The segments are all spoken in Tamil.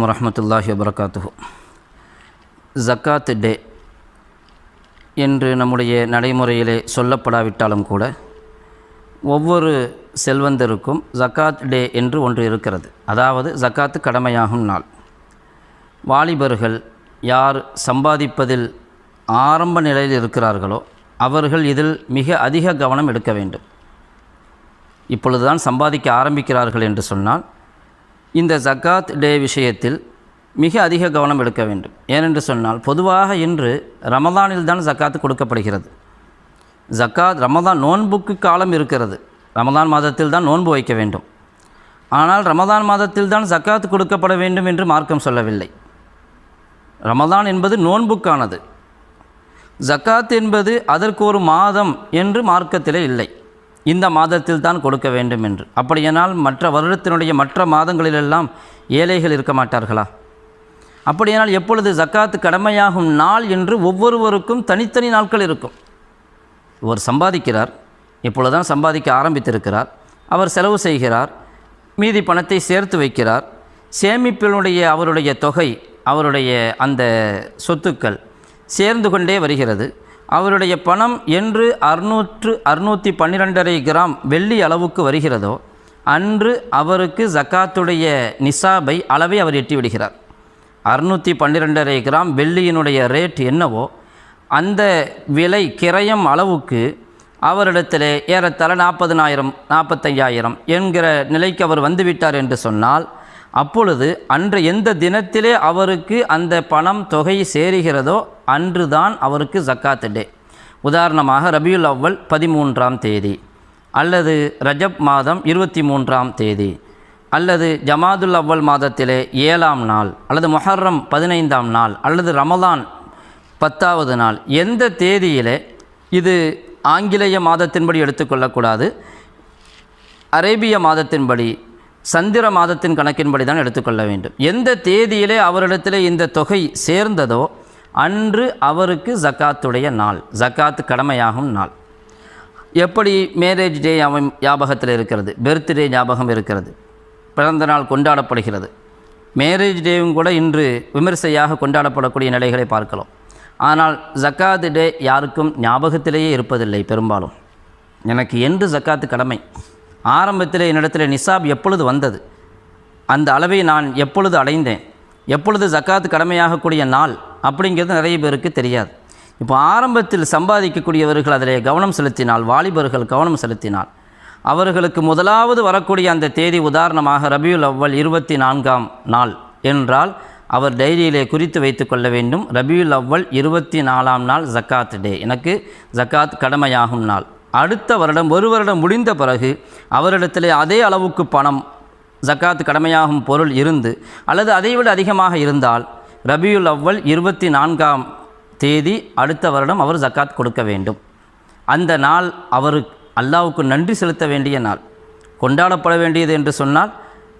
அலைக்கும் வரமத்துல்லாஹி வபரகாத்துஹு. ஜக்காத் டே என்று நம்முடைய நடைமுறையிலே சொல்லப்படாவிட்டாலும் கூட ஒவ்வொரு செல்வந்தருக்கும் ஜக்காத் டே என்று ஒன்று இருக்கிறது. அதாவது ஜக்காத்து கடமையாகும் நாள். வாலிபர்கள் யார் சம்பாதிப்பதில் ஆரம்ப நிலையில் இருக்கிறார்களோ அவர்கள் இதில் மிக அதிக கவனம் எடுக்க வேண்டும். இப்பொழுதுதான் சம்பாதிக்க ஆரம்பிக்கிறார்கள் என்று சொன்னால் இந்த ஜக்காத் டே விஷயத்தில் மிக அதிக கவனம் எடுக்க வேண்டும். ஏனென்று சொன்னால் பொதுவாக இன்று ரமதானில் தான் ஜக்காத்து கொடுக்கப்படுகிறது. ஜக்காத் ரமதான் நோன்புக்கு காலம் இருக்கிறது. ரமதான் மாதத்தில் தான் நோன்பு வைக்க வேண்டும். ஆனால் ரமதான் மாதத்தில் தான் ஜக்காத்து கொடுக்கப்பட வேண்டும் என்று மார்க்கம் சொல்லவில்லை. ரமதான் என்பது நோன்புக்கானது. ஜக்காத் என்பது அதற்கு ஒரு மாதம் என்று மார்க்கத்திலே இல்லை. இந்த மாதத்தில் தான் கொடுக்க வேண்டும் என்று. அப்படியானால் மற்ற வருடத்தினுடைய மற்ற மாதங்களிலெல்லாம் ஏழைகள் இருக்க மாட்டார்களா? அப்படியானால் எப்பொழுது ஜக்காத்து கடமையாகும் நாள் என்று ஒவ்வொருவருக்கும் தனித்தனி நாட்கள் இருக்கும். இவர் சம்பாதிக்கிறார் இப்பொழுதுதான் சம்பாதிக்க ஆரம்பித்திருக்கிறார் அவர் செலவு செய்கிறார் மீதி பணத்தை சேர்த்து வைக்கிறார் சேமிப்பினுடைய அவருடைய தொகை அவருடைய அந்த சொத்துக்கள் சேர்ந்து கொண்டே வருகிறது. அவருடைய பணம் என்று அறுநூற்று அறுநூற்றி பன்னிரெண்டரை கிராம் வெள்ளி அளவுக்கு வருகிறதோ அன்று அவருக்கு ஜக்காத்துடைய நிசாபை அளவை அவர் எட்டி விடுகிறார் அறுநூற்றி பன்னிரெண்டரை கிராம் வெள்ளியினுடைய ரேட் என்னவோ அந்த விலை கிரயம் அளவுக்கு அவரிடத்தில் ஏறத்தாழ நாற்பதுனாயிரம் நாற்பத்தையாயிரம் என்கிற நிலைக்கு அவர் வந்துவிட்டார் என்று சொன்னால் அப்பொழுது அன்று எந்த தினத்திலே அவருக்கு அந்த பணம் தொகை சேருகிறதோ அன்றுதான் அவருக்கு ஜக்காத்து டே. உதாரணமாக ரபியுல் அவ்வல் பதிமூன்றாம் தேதி அல்லது ரஜப் மாதம் இருபத்தி மூன்றாம் தேதி அல்லது ஜமாதுல் அவ்வல் மாதத்திலே ஏழாம் நாள் அல்லது மொஹர்ரம் பதினைந்தாம் நாள் அல்லது ரமலான் பத்தாவது நாள் எந்த தேதியிலே இது ஆங்கிலேய மாதத்தின்படி எடுத்துக்கொள்ளக்கூடாது அரேபிய மாதத்தின்படி சந்திர மாதத்தின் கணக்கின்படி தான் எடுத்துக்கொள்ள வேண்டும். எந்த தேதியிலே அவரிடத்தில் இந்த தொகை சேர்ந்ததோ அன்று அவருக்கு ஜக்காத்துடைய நாள் ஜக்காத்து கடமையாகும் நாள். எப்படி மேரேஜ் டே அவன் ஞாபகத்தில் இருக்கிறது? பர்த்டே ஞாபகம் இருக்கிறது. பிறந்த நாள் கொண்டாடப்படுகிறது. மேரேஜ் டேவும் கூட இன்று விமர்சையாக கொண்டாடப்படக்கூடிய நிலைகளை பார்க்கலாம். ஆனால் ஜக்காத்து டே யாருக்கும் ஞாபகத்திலேயே இருப்பதில்லை பெரும்பாலும். எனக்கு என்று ஜக்காத்து கடமை. ஆரம்பத்தில் என்னிடத்தில் நிசாப் எப்பொழுது வந்தது? அந்த அளவை நான் எப்பொழுது அடைந்தேன்? எப்பொழுது ஜக்காத்து கடமையாகக்கூடிய நாள்? அப்படிங்கிறது நிறைய பேருக்கு தெரியாது. இப்போ ஆரம்பத்தில் சம்பாதிக்கக்கூடியவர்கள் அதில் கவனம் செலுத்தினால் வாலிபர்கள் கவனம் செலுத்தினால் அவர்களுக்கு முதலாவது வரக்கூடிய அந்த தேதி உதாரணமாக ரபியுல் அவ்வல் இருபத்தி நான்காம் நாள் என்றால் அவர் டைரியிலே குறித்து வைத்து கொள்ள வேண்டும். ரபியுல் அவ்வல் இருபத்தி நாலாம் நாள் ஜக்காத் டே. எனக்கு ஜக்காத் கடமையாகும் நாள். அடுத்த வருடம் ஒரு வருடம் முடிந்த பிறகு அவரிடத்திலே அதே அளவுக்கு பணம் ஜக்காத் கடமையாகும் பொருள் இருந்து அல்லது அதைவிட அதிகமாக இருந்தால் ரபியுல் அவ்வல் இருபத்தி நான்காம் தேதி அடுத்த வருடம் அவர் ஜக்காத் கொடுக்க வேண்டும். அந்த நாள் அவர் அல்லாவுக்கு நன்றி செலுத்த வேண்டிய நாள். கொண்டாடப்பட வேண்டியது என்று சொன்னால்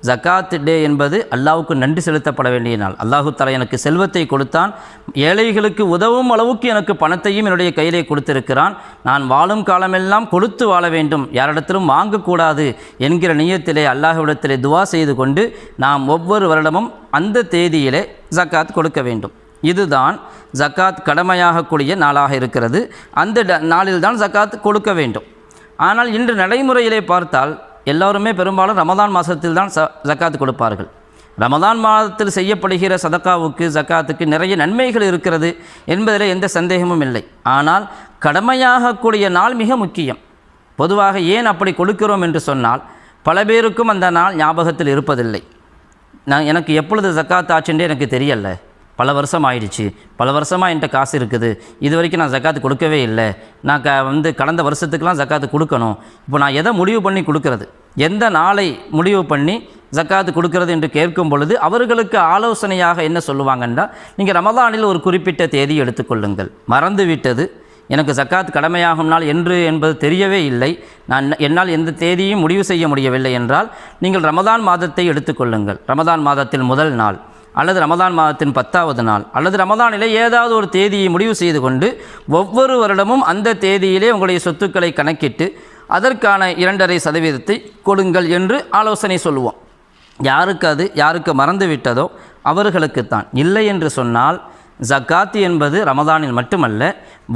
ஜக்காத் டே என்பது அல்லாவுக்கு நன்றி செலுத்தப்பட வேண்டிய நாள். அல்லாஹு தலா எனக்கு செல்வத்தை கொடுத்தான். ஏழைகளுக்கு உதவும் அளவுக்கு எனக்கு பணத்தையும் என்னுடைய கையிலே கொடுத்திருக்கிறான். நான் வாழும் காலமெல்லாம் கொடுத்து வாழ வேண்டும். யாரிடத்திலும் வாங்கக்கூடாது என்கிற நியத்திலே அல்லாஹுவிடத்திலே துவா செய்து கொண்டு நாம் ஒவ்வொரு வருடமும் அந்த தேதியிலே ஜக்காத் கொடுக்க வேண்டும். இதுதான் ஜக்காத் கடமையாகக்கூடிய நாளாக இருக்கிறது. அந்த ட- நாளில்தான் ஜக்காத் கொடுக்க வேண்டும். ஆனால் இன்று நடைமுறையிலே பார்த்தால் எல்லோருமே பெரும்பாலும் ரமதான் மாதத்தில் தான் ச ஜக்காத்து கொடுப்பார்கள். ரமதான் மாதத்தில் செய்யப்படுகிற சதக்காவுக்கு ஜக்காத்துக்கு நிறைய நன்மைகள் இருக்கிறது என்பதில் எந்த சந்தேகமும் இல்லை. ஆனால் கடமையாகக்கூடிய நாள் மிக முக்கியம். பொதுவாக ஏன் அப்படி கொடுக்கிறோம் என்று சொன்னால் பல பேருக்கும் அந்த நாள் ஞாபகத்தில் இருப்பதில்லை. நான் எனக்கு எப்பொழுது ஜக்காத் ஆச்சுன்றே எனக்கு தெரியலை. பல வருஷம் ஆயிடுச்சு. பல வருஷமாக என்கிட்ட காசு இருக்குது. இது வரைக்கும் நான் ஜக்காத்து கொடுக்கவே இல்லை. நான் க வந்து கடந்த வருஷத்துக்கெலாம் ஜக்காத்து கொடுக்கணும். இப்போ நான் எதை முடிவு பண்ணி கொடுக்கறது? எந்த நாளை முடிவு பண்ணி ஜக்காத்து கொடுக்கறது என்று கேட்கும் பொழுது அவர்களுக்கு ஆலோசனையாக என்ன சொல்லுவாங்கன்னா நீங்கள் ரமதானில் ஒரு குறிப்பிட்ட தேதி எடுத்துக்கொள்ளுங்கள். மறந்து விட்டது எனக்கு ஜக்காத் கடமையாகும் நாள் என்று என்பது தெரியவே இல்லை. நான் என்னால் எந்த தேதியும் முடிவு செய்ய முடியவில்லை என்றால் நீங்கள் ரமதான் மாதத்தை எடுத்துக்கொள்ளுங்கள். ரமதான் மாதத்தில் முதல் நாள். அல்லது ரமதான் மாதத்தின் பத்தாவது நாள். அல்லது ரமதானிலே ஏதாவது ஒரு தேதியை முடிவு செய்து கொண்டு ஒவ்வொரு வருடமும் அந்த தேதியிலே உங்களுடைய சொத்துக்களை கணக்கிட்டு அதற்கான இரண்டரை சதவீதத்தை கொடுங்கள் என்று ஆலோசனை சொல்லுவோம். யாருக்கு அது யாருக்கு மறந்து விட்டதோ அவர்களுக்குத்தான். இல்லை என்று சொன்னால் ஜக்காத்து என்பது ரமதானில் மட்டுமல்ல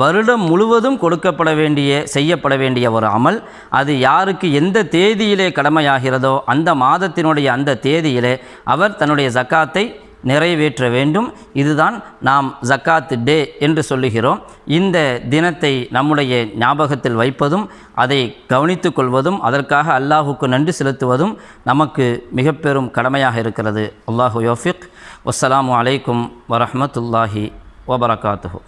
வருடம் முழுவதும் கொடுக்கப்பட வேண்டிய செய்யப்பட வேண்டிய ஒரு அமல். அது யாருக்கு எந்த தேதியிலே கடமையாகிறதோ அந்த மாதத்தினுடைய அந்த தேதியிலே அவர் தன்னுடைய ஜக்காத்தை நிறைவேற்ற வேண்டும். இதுதான் நாம் ஜக்காத்து டே என்று சொல்லுகிறோம். இந்த தினத்தை நம்முடைய ஞாபகத்தில் வைப்பதும் அதை கவனித்து கொள்வதும் அதற்காக அல்லாஹுக்கு நன்றி செலுத்துவதும் நமக்கு மிக பெரும் கடமையாக இருக்கிறது. அல்லாஹு யோஃபிக். வஸ்ஸலாமு அலைக்கும் வரமத்துல்லாஹி வபரகாத்துஹூ.